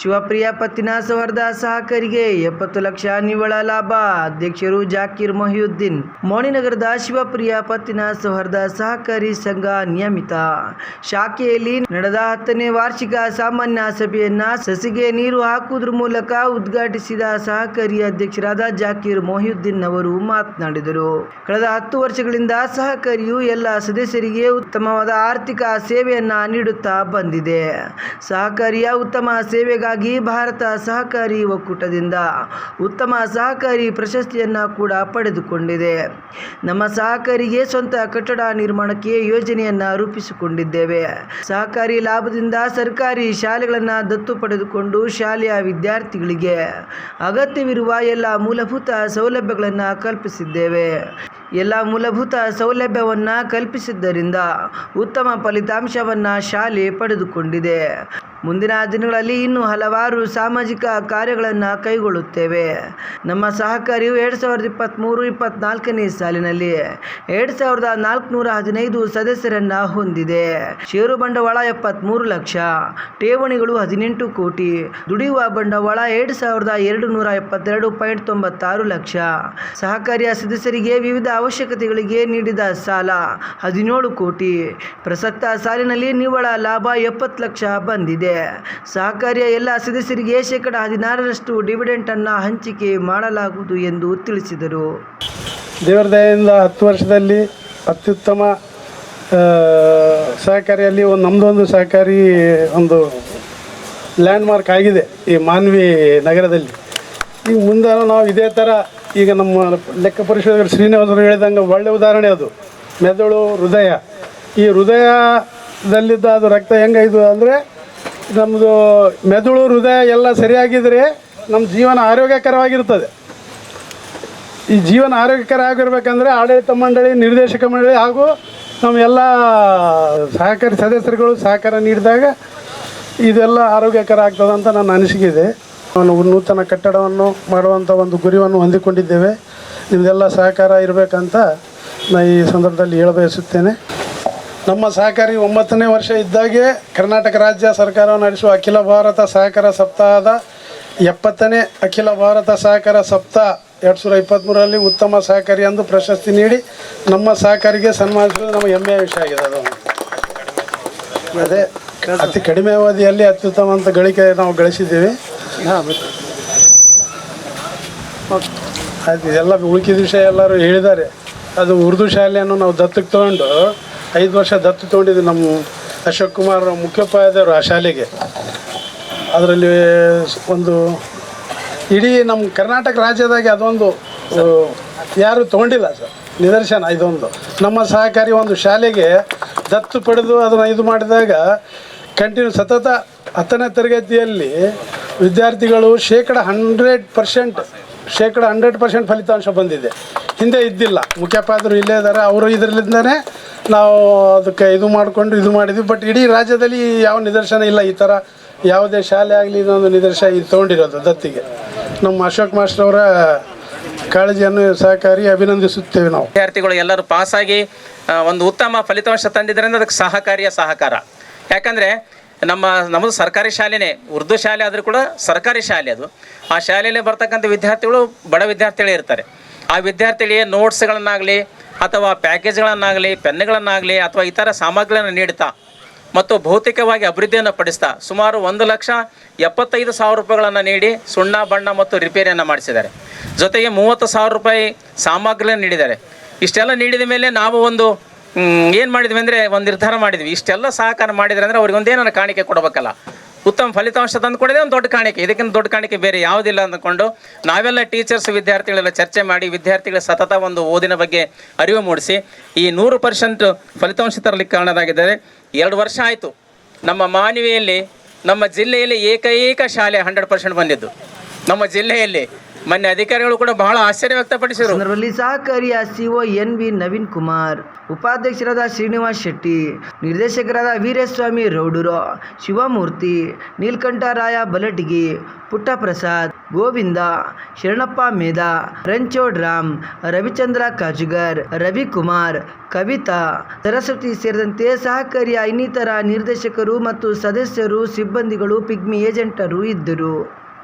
ಶಿವಪ್ರಿಯ ಪತ್ತಿನ ಸೌಹಾರ್ದ ಸಹಕರಿಗೆ ಎಪ್ಪತ್ತು ಲಕ್ಷ ನಿವ್ವಳ ಲಾಭ. ಅಧ್ಯಕ್ಷರು ಜಾಕೀರ್ ಮೊಹಿಯುದ್ದೀನ್. ಮೋಣಿನಗರದ ಶಿವಪ್ರಿಯ ಪತ್ತಿನ ಸೌಹಾರ್ದ ಸಹಕಾರಿ ಸಂಘ ನಿಯಮಿತ. ಶಾಖೆಯಲ್ಲಿ ನಡೆದ ಹತ್ತನೇ ವಾರ್ಷಿಕ ಸಾಮಾನ್ಯ ಸಭೆಯನ್ನ ಸಸಿಗೆ ನೀರು ಹಾಕುವುದರ ಮೂಲಕ ಉದ್ಘಾಟಿಸಿದ ಸಹಕಾರಿ ಅಧ್ಯಕ್ಷರಾದ ಜಾಕೀರ್ ಮೊಹಿಯುದ್ದೀನ್ ಅವರು ಮಾತನಾಡಿದರು. ಕಳೆದ ಹತ್ತು ವರ್ಷಗಳಿಂದ ಸಹಕಾರಿಯು ಎಲ್ಲ ಸದಸ್ಯರಿಗೆ ಉತ್ತಮವಾದ ಆರ್ಥಿಕ ಸೇವೆಯನ್ನ ನೀಡುತ್ತಾ ಬಂದಿದೆ. ಸಹಕಾರಿಯ ಉತ್ತಮ ಸೇವೆಗಾಗಿ ಭಾರತ ಸಹಕಾರಿ ಒಕ್ಕೂಟದಿಂದ ಉತ್ತಮ ಸಹಕಾರಿ ಪ್ರಶಸ್ತಿಯನ್ನು ಕೂಡ ಪಡೆದುಕೊಂಡಿದೆ. ನಮ್ಮ ಸಹಕಾರಿಗೆ ಸ್ವಂತ ಕಟ್ಟಡ ನಿರ್ಮಾಣಕ್ಕೆ ಯೋಜನೆಯನ್ನು ರೂಪಿಸಿಕೊಂಡಿದ್ದೇವೆ. ಸಹಕಾರಿ ಲಾಭದಿಂದ ಸರ್ಕಾರಿ ಶಾಲೆಗಳನ್ನು ದತ್ತು ಪಡೆದುಕೊಂಡು ಶಾಲೆಯ ವಿದ್ಯಾರ್ಥಿಗಳಿಗೆ ಅಗತ್ಯವಿರುವ ಎಲ್ಲ ಮೂಲಭೂತ ಸೌಲಭ್ಯಗಳನ್ನು ಕಲ್ಪಿಸಿದ್ದೇವೆ. ಎಲ್ಲ ಮೂಲಭೂತ ಸೌಲಭ್ಯವನ್ನು ಕಲ್ಪಿಸಿದ್ದರಿಂದ ಉತ್ತಮ ಫಲಿತಾಂಶವನ್ನು ಶಾಲೆ ಪಡೆದುಕೊಂಡಿದೆ. ಮುಂದಿನ ದಿನಗಳಲ್ಲಿ ಇನ್ನೂ ಹಲವಾರು ಸಾಮಾಜಿಕ ಕಾರ್ಯಗಳನ್ನು ಕೈಗೊಳ್ಳುತ್ತೇವೆ. ನಮ್ಮ ಸಹಕಾರಿಯು ಎರಡು ಸಾವಿರದ ಇಪ್ಪತ್ತ್ಮೂರು ಇಪ್ಪತ್ತ್ನಾಲ್ಕನೇ ಸಾಲಿನಲ್ಲಿ ಎರಡು ಸಾವಿರದ ನಾಲ್ಕುನೂರ ಹದಿನೈದು ಸದಸ್ಯರನ್ನು ಹೊಂದಿದೆ. ಷೇರು ಬಂಡವಾಳ ಎಪ್ಪತ್ತ್ಮೂರು ಲಕ್ಷ, ಠೇವಣಿಗಳು ಹದಿನೆಂಟು ಕೋಟಿ, ದುಡಿಯುವ ಬಂಡವಾಳ ಎರಡು ಸಾವಿರದ ಎರಡು ನೂರ ಎಪ್ಪತ್ತೆರಡು ಪಾಯಿಂಟ್ ತೊಂಬತ್ತಾರು ಲಕ್ಷ. ಸಹಕಾರಿಯ ಸದಸ್ಯರಿಗೆ ವಿವಿಧ ಅವಶ್ಯಕತೆಗಳಿಗೆ ನೀಡಿದ ಸಾಲ ಹದಿನೇಳು ಕೋಟಿ. ಪ್ರಸಕ್ತ ಸಾಲಿನಲ್ಲಿ ನಿವ್ವಳ ಲಾಭ ಎಪ್ಪತ್ತು ಲಕ್ಷ ಬಂದಿದೆ. ಸಹಕಾರಿಯ ಎಲ್ಲ ಸದಸ್ಯರಿಗೆ ಶೇಕಡ ಹದಿನಾರರಷ್ಟು ಡಿವಿಡೆಂಟ್ ಅನ್ನು ಹಂಚಿಕೆ ಮಾಡಲಾಗುವುದು ಎಂದು ತಿಳಿಸಿದರು. ದೇವರ ದಯೆಯಿಂದ ಹತ್ತು ವರ್ಷದಲ್ಲಿ ಅತ್ಯುತ್ತಮ ಸಹಕಾರಿಯಲ್ಲಿ ಒಂದು ನಮ್ಮದೊಂದು ಸಹಕಾರಿ ಒಂದು ಲ್ಯಾಂಡ್ಮಾರ್ಕ್ ಆಗಿದೆ ಈ ಮಾನ್ವಿ ನಗರದಲ್ಲಿ. ಈಗ ಮುಂದೆ ನಾವು ಇದೇ ಥರ ಈಗ ನಮ್ಮ ಲೆಕ್ಕ ಪರಿಶೋಧಕರು ಶ್ರೀನಿವಾಸರು ಹೇಳಿದಂಗೆ ಒಳ್ಳೆ ಉದಾಹರಣೆ ಅದು. ಮೆದುಳು ಹೃದಯ. ಈ ಹೃದಯದಲ್ಲಿದ್ದ ಅದು ರಕ್ತ ಹೆಂಗಾಯ್ತು ಅಂದರೆ ನಮ್ಮದು ಮೆದುಳು ಹೃದಯ ಎಲ್ಲ ಸರಿಯಾಗಿದ್ದರೆ ನಮ್ಮ ಜೀವನ ಆರೋಗ್ಯಕರವಾಗಿರ್ತದೆ. ಈ ಜೀವನ ಆರೋಗ್ಯಕರ ಆಗಿರ್ಬೇಕಂದ್ರೆ ಆಡಳಿತ ಮಂಡಳಿ, ನಿರ್ದೇಶಕ ಮಂಡಳಿ ಹಾಗೂ ನಮ್ಮ ಎಲ್ಲ ಸಹಕಾರಿ ಸದಸ್ಯರುಗಳು ಸಹಕಾರ ನೀಡಿದಾಗ ಇದೆಲ್ಲ ಆರೋಗ್ಯಕರ ಆಗ್ತದೆ ಅಂತ ನನ್ನ ಅನಿಸಿಕೆ ಇದೆ ನಾನು ನೂತನ ಕಟ್ಟಡವನ್ನು ಮಾಡುವಂಥ ಒಂದು ಗುರಿಯನ್ನು ಹೊಂದಿಕೊಂಡಿದ್ದೇವೆ. ನಿಮ್ಮದೆಲ್ಲ ಸಹಕಾರ ಇರಬೇಕಂತ ನಾನು ಈ ಸಂದರ್ಭದಲ್ಲಿ ಹೇಳಬಯಸುತ್ತೇನೆ. ನಮ್ಮ ಸಹಕಾರಿ ಒಂಬತ್ತನೇ ವರ್ಷ ಇದ್ದಾಗೆ ಕರ್ನಾಟಕ ರಾಜ್ಯ ಸರ್ಕಾರ ನಡೆಸುವ ಅಖಿಲ ಭಾರತ ಸಹಕಾರ ಸಪ್ತಾಹದ ಎಪ್ಪತ್ತನೇ ಅಖಿಲ ಭಾರತ ಸಹಕಾರ ಸಪ್ತಾಹ ಎರಡು ಸಾವಿರದ ಇಪ್ಪತ್ತ್ಮೂರರಲ್ಲಿ ಉತ್ತಮ ಸಹಕಾರಿ ಎಂದು ಪ್ರಶಸ್ತಿ ನೀಡಿ ನಮ್ಮ ಸಹಕಾರಿಗೆ ಸನ್ಮಾನಿಸುವುದು ನಮ್ಮ ಹೆಮ್ಮೆಯ ವಿಷಯ ಆಗಿದೆ ಅದು. ಅದೇ ಅತಿ ಕಡಿಮೆ ಅವಧಿಯಲ್ಲಿ ಅತ್ಯುತ್ತಮ ಅಂತ ಗಳಿಕೆ ನಾವು ಗಳಿಸಿದ್ದೀವಿ. ಆಯ್ತು ಇದೆಲ್ಲ ಉಳ್ಕಿದ ವಿಷಯ ಎಲ್ಲರೂ ಹೇಳಿದ್ದಾರೆ. ಅದು ಉರ್ದು ಶಾಲೆಯನ್ನು ನಾವು ದತ್ತಕ್ಕೆ ತೊಗೊಂಡು ಐದು ವರ್ಷ ದತ್ತು ತೊಗೊಂಡಿದ್ದು ನಮ್ಮ ಅಶೋಕ್ ಕುಮಾರ್ ಮುಖ್ಯೋಪಾಧ್ಯಾಯರು ಆ ಶಾಲೆಗೆ. ಅದರಲ್ಲಿ ಒಂದು ಇಡೀ ನಮ್ಮ ಕರ್ನಾಟಕ ರಾಜ್ಯದಾಗೆ ಅದೊಂದು ಯಾರು ತೊಗೊಂಡಿಲ್ಲ ಸರ್, ನಿದರ್ಶನ ಇದೊಂದು. ನಮ್ಮ ಸಹಕಾರಿ ಒಂದು ಶಾಲೆಗೆ ದತ್ತು ಪಡೆದು ಅದನ್ನು ಇದು ಮಾಡಿದಾಗ ಕಂಟಿನ್ಯೂ ಸತತ ಹತ್ತನೇ ತರಗತಿಯಲ್ಲಿ ವಿದ್ಯಾರ್ಥಿಗಳು ಶೇಕಡ ಹಂಡ್ರೆಡ್ ಪರ್ಸೆಂಟ್ ಶೇಕಡ ಹಂಡ್ರೆಡ್ ಪರ್ಸೆಂಟ್ ಫಲಿತಾಂಶ ಬಂದಿದೆ. ಹಿಂದೆ ಇದ್ದಿಲ್ಲ. ಮುಖ್ಯೋಪಾಧ್ಯಾಯರು ಇಲ್ಲೇ ಇದ್ದಾರೆ, ಅವರು ಇದರಲ್ಲಿಂದನೇ ನಾವು ಅದಕ್ಕೆ ಇದು ಮಾಡಿಕೊಂಡು ಇದು ಮಾಡಿದ್ವಿ. ಬಟ್ ಇಡೀ ರಾಜ್ಯದಲ್ಲಿ ಯಾವ ನಿದರ್ಶನ ಇಲ್ಲ. ಈ ಥರ ಯಾವುದೇ ಶಾಲೆ ಆಗಲಿ ಇದೊಂದು ನಿದರ್ಶನ ಇದು ತೊಗೊಂಡಿರೋದು ದತ್ತಿಗೆ. ನಮ್ಮ ಅಶೋಕ್ ಮಾಸ್ಟರ್ ಅವರ ಕಾಳಜಿಯನ್ನು ಸಹಕಾರಿ ಅಭಿನಂದಿಸುತ್ತೇವೆ ನಾವು. ವಿದ್ಯಾರ್ಥಿಗಳು ಎಲ್ಲರೂ ಪಾಸಾಗಿ ಒಂದು ಉತ್ತಮ ಫಲಿತಾಂಶ ತಂದಿದ್ದರಿಂದ ಅದಕ್ಕೆ ಸಹಕಾರಿಯ ಸಹಕಾರ. ಯಾಕಂದರೆ ನಮ್ಮ, ನಮ್ಮದು ಸರ್ಕಾರಿ ಶಾಲೆನೇ, ಉರ್ದು ಶಾಲೆ ಆದರೂ ಕೂಡ ಸರ್ಕಾರಿ ಶಾಲೆ ಅದು. ಆ ಶಾಲೆಯಲ್ಲಿ ಬರ್ತಕ್ಕಂಥ ವಿದ್ಯಾರ್ಥಿಗಳು ಬಡ ವಿದ್ಯಾರ್ಥಿಗಳೇ ಇರ್ತಾರೆ. ಆ ವಿದ್ಯಾರ್ಥಿಗಳಿಗೆ ನೋಟ್ಸ್ಗಳನ್ನಾಗಲಿ ಅಥವಾ ಪ್ಯಾಕೇಜ್ಗಳನ್ನಾಗಲಿ ಪೆನ್ಗಳನ್ನಾಗಲಿ ಅಥವಾ ಇತರ ಸಾಮಗ್ರಿಗಳನ್ನು ನೀಡ್ತಾ ಮತ್ತು ಭೌತಿಕವಾಗಿ ಅಭಿವೃದ್ಧಿಯನ್ನು ಪಡಿಸ್ತಾ ಸುಮಾರು ಒಂದು ಲಕ್ಷ ಎಪ್ಪತ್ತೈದು ಸಾವಿರ ರೂಪಾಯಿಗಳನ್ನು ನೀಡಿ ಸುಣ್ಣ, ಬಣ್ಣ ಮತ್ತು ರಿಪೇರಿಯನ್ನು ಮಾಡಿಸಿದ್ದಾರೆ. ಜೊತೆಗೆ ಮೂವತ್ತು ಸಾವಿರ ರೂಪಾಯಿ ಸಾಮಗ್ರಿಯನ್ನು ನೀಡಿದ್ದಾರೆ. ಇಷ್ಟೆಲ್ಲ ನೀಡಿದ ಮೇಲೆ ನಾವು ಒಂದು ಏನು ಮಾಡಿದ್ವಿ ಅಂದರೆ ಒಂದು ನಿರ್ಧಾರ ಮಾಡಿದ್ವಿ. ಇಷ್ಟೆಲ್ಲ ಸಹಕಾರ ಮಾಡಿದ್ರೆ ಅಂದರೆ ಅವ್ರಿಗೆ ಒಂದೇನಾರ ಕಾಣಿಕೆ ಕೊಡಬೇಕಲ್ಲ. ಉತ್ತಮ ಫಲಿತಾಂಶ ತಂದು ಕೊಡೋದೇ ಒಂದು ದೊಡ್ಡ ಕಾಣಿಕೆ. ಇದಕ್ಕಿಂತ ದೊಡ್ಡ ಕಾಣಿಕೆ ಬೇರೆ ಯಾವುದಿಲ್ಲ ಅಂದ್ಕೊಂಡು ನಾವೆಲ್ಲ ಟೀಚರ್ಸ್ ವಿದ್ಯಾರ್ಥಿಗಳೆಲ್ಲ ಚರ್ಚೆ ಮಾಡಿ ವಿದ್ಯಾರ್ಥಿಗಳ ಸತತ ಒಂದು ಓದಿನ ಬಗ್ಗೆ ಅರಿವು ಮೂಡಿಸಿ, ಈ ನೂರು ಪರ್ಸೆಂಟ್ ಫಲಿತಾಂಶ ತರಲಿಕ್ಕೆ ಕಾರಣರಾಗಿದ್ದಾರೆ. ಎರಡು ವರ್ಷ ಆಯಿತು. ನಮ್ಮ ಮಾನವಿಯಲ್ಲಿ, ನಮ್ಮ ಜಿಲ್ಲೆಯಲ್ಲಿ ಏಕೈಕ ಶಾಲೆ ಹಂಡ್ರೆಡ್ ಪರ್ಸೆಂಟ್ ಬಂದಿದ್ದು. ನಮ್ಮ ಜಿಲ್ಲೆಯಲ್ಲಿ ಮೊನ್ನೆ ಅಧಿಕಾರಿಗಳು ಕೂಡ ಬಹಳ ಆಶ್ಚರ್ಯ ವ್ಯಕ್ತಪಡಿಸಿದರು. ಸಂದರ್ಭದಲ್ಲಿ ಸಹಕಾರಿಯ CEO N V Naveen Kumar ಉಪಾಧ್ಯಕ್ಷರಾದ ಶ್ರೀನಿವಾಸ್ ಶೆಟ್ಟಿ, ನಿರ್ದೇಶಕರಾದ ವೀರಸ್ವಾಮಿ ರೌಡೂರು, ಶಿವಮೂರ್ತಿ ನೀಲ್ಕಂಠರಾಯ ಬಲಟಗಿ, ಪುಟ್ಟಪ್ರಸಾದ್, ಗೋವಿಂದ, ಶರಣಪ್ಪ ಮೇಧಾ ರಂಚೋಡ್ ರಾಮ್, ರವಿಚಂದ್ರ ಕಾಜುಗರ್, ರವಿಕುಮಾರ್, ಕವಿತಾ, ಸರಸ್ವತಿ ಸೇರಿದಂತೆ ಸಹಕಾರಿಯ ಇನ್ನಿತರ ನಿರ್ದೇಶಕರು ಮತ್ತು ಸದಸ್ಯರು, ಸಿಬ್ಬಂದಿಗಳು, ಪಿಗ್ಮಿ ಏಜೆಂಟರು ಇದ್ದರು.